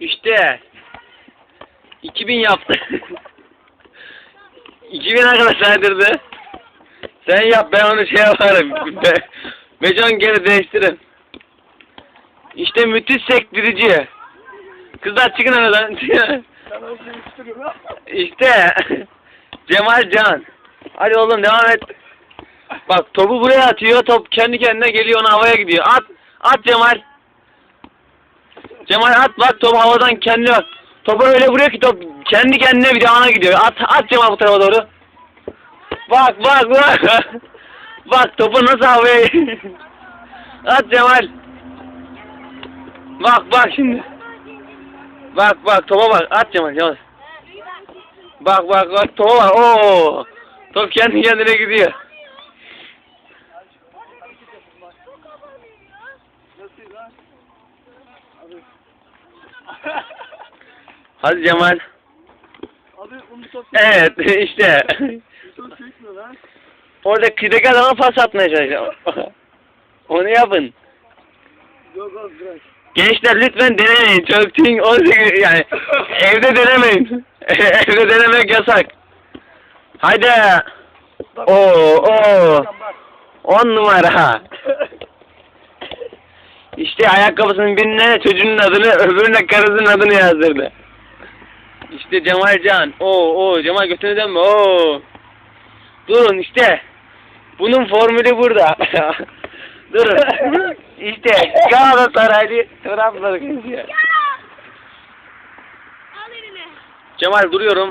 İşte 2000 yaptı. 2000 kadar saydırdı. Sen yap ben onu şey yaparım. Be, Becan geri değiştirin. İşte müthiş sektirici. Kızlar çıkın aradan. İşte Cemal Can. Hadi oğlum devam et. Bak topu buraya atıyor. Top kendi kendine geliyor ona havaya gidiyor. At. At Cemal. Cemal at bak top havadan kendi Topu öyle vuruyor ki top kendi kendine bir de gidiyor. At at Cemal bu tarafa doğru. Bak bak bak. bak topu nasıl havaya At Cemal. Bak bak şimdi. Bak bak topa bak. At Cemal Cemal. Bak bak bak topa bak. Oo. Top kendi kendine gidiyor. Hadi Cemal. Abi çok Evet işte. Çok çekmiyor lan. Orada kıdaki adama pas atmaya çalışacağım. Onu yapın. Yok bırak. Gençler lütfen denemeyin. Çok ting 18 yani evde denemeyin. evde denemek yasak. Haydi. Oo oo. Bak. 10 numara. İşte ayakkabısının birine çocuğun adını öbürüne karısının adını yazdırdı. İşte Cemal Can. Oo oo Cemal götünü dönme. Oo. Durun işte. Bunun formülü burada. Durun. İşte Galatasaraylı. Al elini. Cemal duruyorum.